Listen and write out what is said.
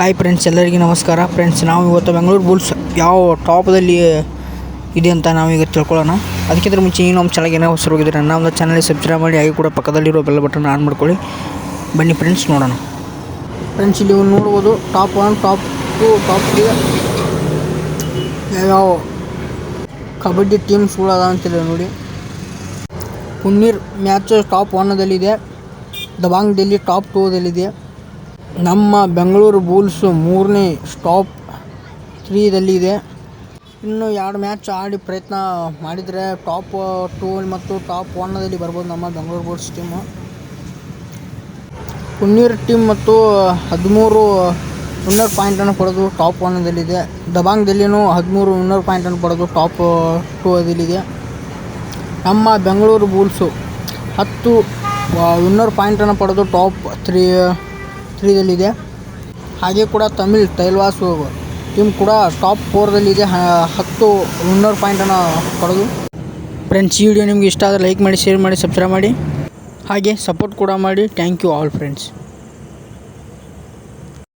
Hi friends ಎಲ್ಲರಿಗೂ ನಮಸ್ಕಾರ. Friends ನಾವು ಇವತ್ತು ಬೆಂಗಳೂರು ಬುಲ್ಸ್ ಯಾವ ಟಾಪದಲ್ಲಿ ಇದೆ ಅಂತ ನಾವೀಗ ತಿಳ್ಕೊಳ್ಳೋಣ. ಅದಕ್ಕಿಂತ ಮುಂಚೆ ನೀವು ನಮ್ಮ ಚಾನಲ್ಗೆ ಏನೋ ಹೊಸರು ಹೋಗಿದ್ರೆ ನಾವು ಒಂದು ಚಾನಲ್ಗೆ ಸಬ್ಸ್ಕ್ರೈಬ್ ಮಾಡಿ, ಹಾಗೆ ಕೂಡ ಪಕ್ಕದಲ್ಲಿರೋ ಬೆಲ್ ಬಟನ್ ಆನ್ ಮಾಡ್ಕೊಳ್ಳಿ. ಬನ್ನಿ ಫ್ರೆಂಡ್ಸ್ ನೋಡೋಣ. ಫ್ರೆಂಡ್ಸ್ ಇಲ್ಲಿ ನೋಡ್ಬೋದು top one top two top three ಯಾವ ಕಬಡ್ಡಿ ಟೀಮ್ಸ್ಗಳು ಅದಾವ ಅಂತಿದೆ ನೋಡಿ. ಪುನ್ನೀರ್ ಮ್ಯಾಚ್ ಟಾಪ್ ಒನ್ನದಲ್ಲಿದೆ ದಬಾಂಗ್ ಡೆಲ್ಲಿ ಟಾಪ್ ಟೂದಲ್ಲಿದೆ ನಮ್ಮ ಬೆಂಗಳೂರು ಬುಲ್ಸ್ ಮೂರನೇ ಸ್ಟಾಪ್ ತ್ರೀದಲ್ಲಿದೆ ಇನ್ನು ಎರಡು ಮ್ಯಾಚ್ ಆಡಿ ಪ್ರಯತ್ನ ಮಾಡಿದರೆ ಟಾಪ್ ಟೂ ಮತ್ತು ಟಾಪ್ ಒನ್ನದಲ್ಲಿ ಬರ್ಬೋದು ನಮ್ಮ Bengaluru Bulls team. Puneri team ಮತ್ತು ಹದಿಮೂರು ವಿನ್ನರ್ ಪಾಯಿಂಟನ್ನು ಪಡೆದು ಟಾಪ್ ಒನ್ನದಲ್ಲಿದೆ ದಬಾಂಗ್ ಡೆಲ್ಲಿನೂ ಹದಿಮೂರು ವಿನ್ನರ್ ಪಾಯಿಂಟನ್ನು ಪಡೆದು ಟಾಪ್ ಟೂ ಅದಲ್ಲಿದೆ ನಮ್ಮ ಬೆಂಗಳೂರು ಬೂಲ್ಸು ಹತ್ತು ವಿನ್ನರ್ ಪಾಯಿಂಟನ್ನು ಪಡೆದು ಟಾಪ್ ತ್ರೀ ತ್ರೀದಲ್ಲಿದೆ ಹಾಗೆ ಕೂಡ ತಮಿಳ್ ತೈಲ್ವಾಸ್ ಟೀಮ್ ಕೂಡ ಟಾಪ್ ಫೋರ್ದಲ್ಲಿದೆ ಹತ್ತು ಮುನ್ನೂರು ಪಾಯಿಂಟನ್ನು ಪಡೆದು. ಫ್ರೆಂಡ್ಸ್ ಈ ವಿಡಿಯೋ ನಿಮಗೆ ಇಷ್ಟ ಆದರೆ ಲೈಕ್ ಮಾಡಿ ಶೇರ್ ಮಾಡಿ ಸಬ್ಸ್ಕ್ರೈಬ್ ಮಾಡಿ. ಹಾಗೆ ಸಪೋರ್ಟ್ ಕೂಡ ಮಾಡಿ. Thank you all friends